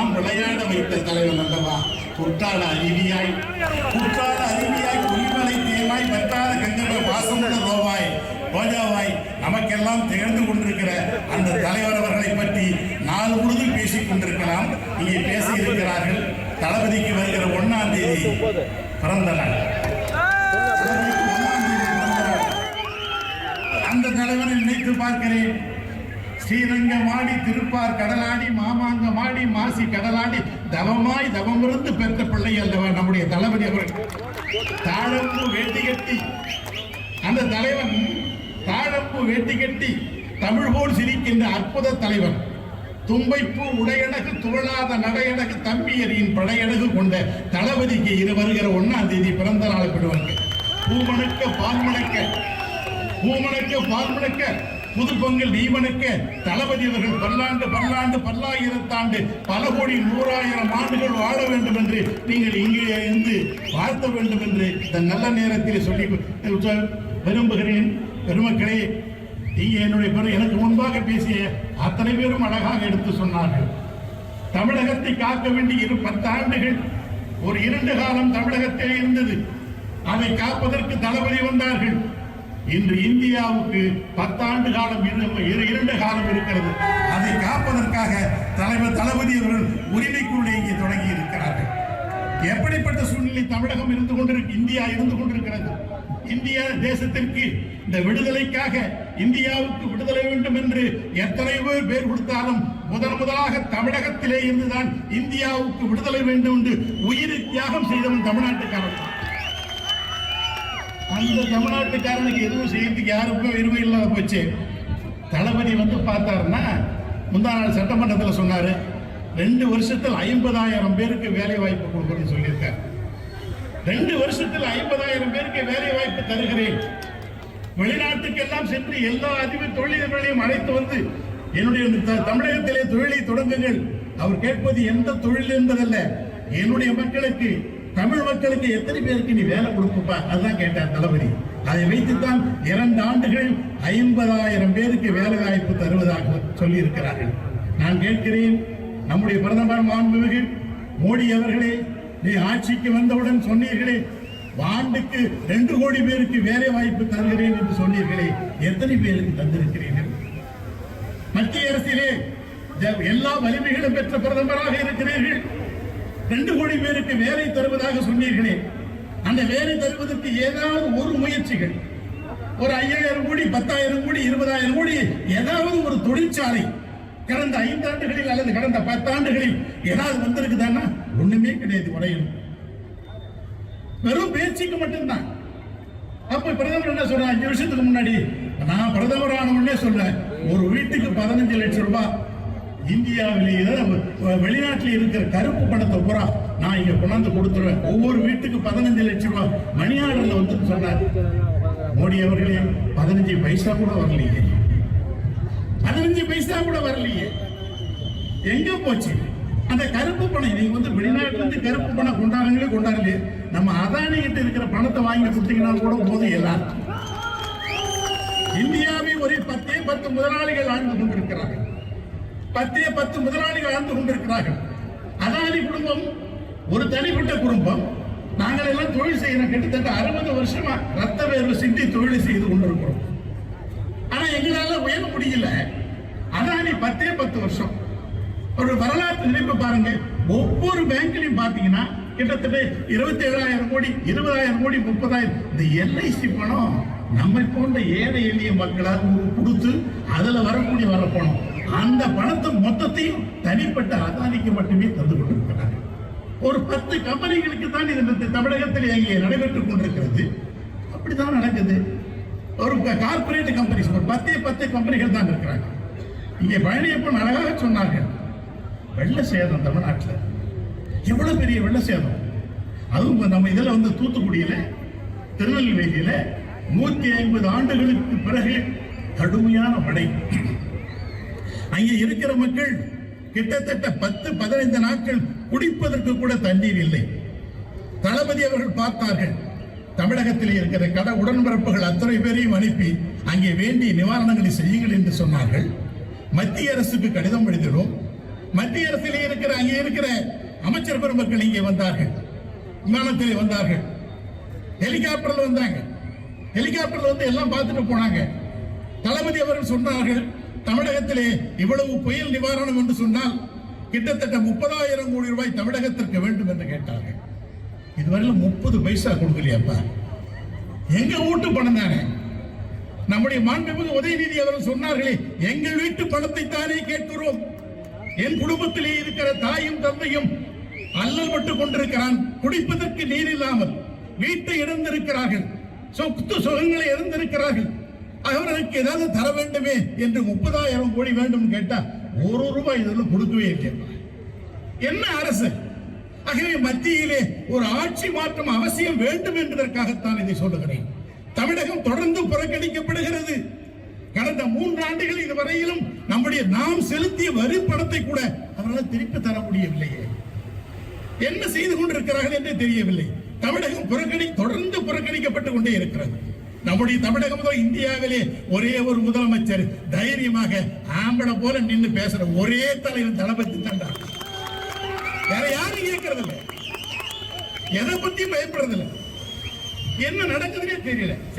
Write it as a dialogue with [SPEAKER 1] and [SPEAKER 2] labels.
[SPEAKER 1] எல்லாம் விளையாட வைத்த தலைவன் அல்லவா? குற்றால அருவியாய் குற்றால அருவியாய் குறிமலை தேவாய் வெற்றாத கங்கை வாசமுள்ள ரோவாய் ரோஜாவாய் நமக்கெல்லாம் திகழ்ந்து கொண்டிருக்கிற அந்த தலைவர் அவர்களை பற்றி நாலு முழுதும் பேசிக் கொண்டிருக்கலாம். இங்கே பேசியிருக்கிறார்கள் தளபதிக்கு வருகிற ஒன்னாம் தேதி பிறந்த நாள். தேதி பிறந்த நாள். அந்த தலைவனை நினைத்து பார்க்கிறேன். ஸ்ரீரங்கமாடி திருப்பார் கடலாடி மாமாங்கமாடி மாசி கடலாடி தவமாய் தவமிருந்து பெற்ற பிள்ளை அல்லவா நம்முடைய தளபதி அவர்கள். தாழம்பு வேட்டி கட்டி அந்த தலைவன் தாழம்பு வேட்டி கட்டி தமிழ் போல் சிரிக்கின்ற அற்புத தலைவன். தும்பைப்பூ உடையடகு துவளாத நடையடகு தம்பியரின் படையடகு கொண்ட தளபதிக்கு இரு வருகிற ஒன்னாம் தேதி பிறந்த நாள் விடுவாங்க பூமணக்க பால்மணக்க பூமணக்க பால்மணக்க புது பொங்கல் நீவனுக்க தளபதி அவர்கள் பல்லாண்டு பல்லாண்டு பல்லாயிரத்தாண்டு பல கோடி நூறாயிரம் ஆண்டுகள் வாழ வேண்டும் என்று நீங்கள் இங்கே இருந்து வாழ்த்த வேண்டும் என்று இந்த நல்ல நேரத்தில் சொல்லி விரும்புகிறேன். பெருமக்களே நீங்க என்னுடைய பெரு எனக்கு முன்பாக பேசிய அத்தனை பேரும் அழகாக எடுத்து சொன்னார்கள். தமிழகத்தை காக்க வேண்டிய இரு பத்தாண்டுகள் ஒரு இரண்டு காலம் தமிழகத்தில் இருந்தது. அதை காப்பதற்கு தளபதி வந்தார்கள். இன்று இந்தியாவுக்கு பத்தாண்டு காலம் இரு- இரண்டு காலம் இருக்கிறது. அதை காப்பதற்காக தலைவர் தளபதி அவர்கள் உரிமைக்குள்ளே இங்கே தொடங்கி இருக்கிறார்கள். எப்படிப்பட்ட சூழ்நிலை தமிழகம் இருந்து கொண்டிருக்கு இந்தியா இருந்து கொண்டிருக்கிறது? இந்தியா தேசத்திற்கு இந்த விடுதலைக்காக இந்தியாவுக்கு விடுதலை வேண்டும் என்று எத்தனை பேர் பேர் கொடுத்தாலும் முதன் முதலாக தமிழகத்திலே இருந்துதான் இந்தியாவுக்கு விடுதலை வேண்டும் என்று உயிரை தியாகம் செய்தவன் தமிழ்நாட்டுக்காரன். தான். அந்த தமிழ்நாட்டுக்காரனுக்கு எதுவும் செய்யறதுக்கு யாருக்கும் எதுவும் இல்லாத போச்சு. தளபதி வந்து பார்த்தாருன்னா முந்தா நாள் சட்டமன்றத்தில் சொன்னார் ரெண்டு வருஷத்தில் ஐம்பதாயிரம் பேருக்கு வேலை வாய்ப்பு கொடுக்கணும்னு சொல்லியிருக்கார். ரெண்டு வருஷத்தில் ஐம்பதாயிரம் பேருக்கு வேலை வாய்ப்பு தருகிறேன். வெளிநாட்டுக்கெல்லாம் சென்று எல்லா அதிப தொழில்களையும் அழைத்து வந்து என்னுடைய த- தமிழகத்திலே தொழிலை தொடங்குங்கள். அவர் கேட்பது எந்த தொழில் என்பதல்ல. என்னுடைய மக்களுக்கு தமிழ் மக்களுக்கு எத்தனை பேருக்கு நீ வேலை கொடுப்பா அதுதான் கேட்டார் தளபதி. அதை வைத்துத்தான் இரண்டு ஆண்டுகள் ஐம்பதாயிரம் பேருக்கு வேலை வாய்ப்பு தருவதாக சொல்லி இருக்கிறார்கள் நான் கேட்கிறேன் நம்முடைய பிரதமர் மாண்புமிகு மோடி அவர்களே நீ ஆட்சிக்கு வந்தவுடன் சொன்னீர்களே ஆண்டுக்கு ரெண்டு கோடி பேருக்கு வேலை வாய்ப்பு தருகிறேன் என்று சொன்னீர்களே எத்தனை பேருக்கு தந்திருக்கிறீர்கள்? மத்திய அரசிலே ஜ- எல்லா வலிமைகளும் பெற்ற பிரதமராக இருக்கிறீர்கள். ரெண்டு கோடி பேருக்கு வேலை தருவதாக சொன்னீர்களே. அந்த வேலை தருவதற்கு ஏதாவது ஒரு முயற்சிகள். ஒரு ஐயாயிரம் கோடி பத்தாயிரம் கோடி இருபதாயிரம் கோடி ஏதாவது ஒரு தொழிற்சாலை. கடந்த ஐந்தாண்டுகளில் அல்லது கடந்த பத்தாண்டுகளில் ஏதாவது வந்திருக்குதான்னா? ஒண்ணுமே கிடையாது உடையும் வெறும் பேச்சுக்கு மட்டும்தான். அப்ப பிரதமர் என்ன சொல்ற அஞ்சு வருஷத்துக்கு முன்னாடி. நான் பிரதமர் ஆன உடனே சொல்றேன். ஒரு வீட்டுக்கு பதினஞ்சு லட்சம் ரூபாய். இந்தியாவிலேயே தான் வெளிநாட்டில் இருக்கிற கருப்பு பணத்தை பூரா நான் இங்க கொண்டாந்து கொடுத்துருவேன். ஒவ்வொரு வீட்டுக்கு பதினஞ்சு லட்சம் ரூபாய் மணி ஆர்டர்ல வந்து சொன்னார். மோடி அவர்களே பதினஞ்சு பைசா கூட வரலையே. பதினஞ்சு பைசா கூட வரலையே. எங்க போச்சு? அந்த கருப்பு பணம் நீங்க வந்து வெளிநாட்டுல இருந்து கருப்பு பணம் கொண்டாடுங்களே கொண்டாடலையே. நம்ம அதானி கிட்ட இருக்கிற பணத்தை வாங்கி கொடுத்தீங்கன்னா கூட போதும் எல்லாரும். இந்தியாவை ஒரு பத்தே பத்து முதலாளிகள் ஆழ்ந்து கொண்டிருக்கிறார்கள். பத்தே பத்து முதலாளிகள் ஆழ்ந்து கொண்டிருக்கிறார்கள். அதானி குடும்பம்? ஒரு தனிப்பட்ட குடும்பம். நாங்கள் எல்லாம் தொழில் செய்யணும். கிட்டத்தட்ட அறுபது வருஷமா ரத்த வேர்வை சிந்தி தொழில் செய்து கொண்டிருக்கிறோம். ஆனா எங்களால உயர முடியல. அதானி பத்தே பத்து வருஷம். ஒரு வரலாற்று நினைப்பு பாருங்க ஒவ்வொரு பேங்க்லையும் பாத்தீங்கன்னா கிட்டத்தட்ட இருபத்தி ஏழாயிரம் கோடி இருபதாயிரம் கோடி முப்பதாயிரம். இந்த எல்ஐசி பணம் நம்மை போன்ற ஏழை எளிய மக்களால் கொடுத்து அதுல வரக்கூடிய வர பணம். அந்த பணத்தை மொத்தத்தையும் தனிப்பட்ட அதானிக்கு மட்டுமே தந்து கொண்டிருக்கிறார் ஒரு பத்து கம்பெனிகளுக்கு தான் இது தமிழகத்தில் இங்கே நடைபெற்றுக் கொண்டிருக்கிறது. அப்படிதான் நடக்குது. ஒரு கார்பரேட் கம்பெனிஸ் ஒரு பத்தே பத்து கம்பெனிகள் தான் இருக்கிறாங்க. இங்கே பழனியப்பன் அழகாக சொன்னார்கள். வெள்ள சேதம் தமிழ்நாட்டில். எவ்வளவு பெரிய வெள்ள சேதம்? அதுவும் நம்ம இதில் வந்து தூத்துக்குடியில் திருநெல்வேலியில் நூற்றி ஐம்பது ஆண்டுகளுக்கு பிறகு கடுமையான மழை. அங்கே இருக்கிற மக்கள் கிட்டத்தட்ட பத்து பதினைந்து நாட்கள் குடிப்பதற்கு கூட தண்ணீர் இல்லை. தளபதி அவர்கள் பார்த்தார்கள். தமிழகத்தில் இருக்கிற கட உடன்பிறப்புகள் அத்தனை பேரையும் அனுப்பி அங்கே வேண்டிய நிவாரணங்களை செய்யுங்கள் என்று சொன்னார்கள். மத்திய அரசுக்கு கடிதம் எழுதினோம். மத்திய அரசில் இருக்கிற அங்கே இருக்கிற அமைச்சர் பெருமக்கள் இங்கே வந்தார்கள். விமானத்திலே வந்தார்கள். ஹெலிகாப்டர்ல வந்தாங்க. ஹெலிகாப்டர்ல வந்து எல்லாம் பார்த்துட்டு போனாங்க. தளபதி அவர்கள் சொன்னார்கள் தமிழகத்திலே இவ்வளவு புயல் நிவாரணம் என்று சொன்னால் கிட்டத்தட்ட முப்பதாயிரம் கோடி ரூபாய் தமிழகத்திற்கு வேண்டும் என்று கேட்டார்கள். இதுவரையில் முப்பது பைசா கொடுக்கலையாப்பா. எங்க வீட்டு பணம் தானே? நம்முடைய மாண்புமிகு உதயநிதி அவர்கள் சொன்னார்களே எங்கள் வீட்டு பணத்தை தானே கேட்கிறோம். என் குடும்பத்திலே இருக்கிற தாயும் தந்தையும் அல்லல் பட்டு கொண்டிருக்கிறான். குடிப்பதற்கு நீர் இல்லாமல் வீட்டை இழந்திருக்கிறார்கள். சொத்து சுகங்களை இழந்திருக்கிறார்கள். அவர்களுக்கு ஏதாவது தர வேண்டுமே என்று முப்பதாயிரம் கோடி வேண்டும் கேட்டா ஒரு ரூபாய் இதில் கொடுக்கவே இல்லை. என்ன அரசு? ஆகவே மத்தியிலே ஒரு ஆட்சி மாற்றம் அவசியம் வேண்டும் என்பதற்காகத்தான் இதை சொல்லுகிறேன். தமிழகம் தொடர்ந்து புறக்கணிக்கப்படுகிறது. கடந்த மூன்று ஆண்டுகள் இதுவரையிலும் நம்முடைய நாம் செலுத்திய வரி பணத்தை கூட அவர்களால் திருப்பி தர முடியவில்லையே. என்ன செய்து கொண்டிருக்கிறார்கள் என்று தெரியவில்லை. தமிழகம் புறக்கணி தொடர்ந்து புறக்கணிக்கப்பட்டு கொண்டே இருக்கிறது. நம்முடைய தமிழகம் இந்தியாவிலே ஒரே ஒரு முதலமைச்சர். தைரியமாக ஆம்பளை போல நின்று பேசுற ஒரே தலைவர் தளபதி தண்டா வேற யாரும் கேட்கறது இல்லை. எதை பத்தியும் பயப்படுறது என்ன நடக்குதுன்னே தெரியல. சரி.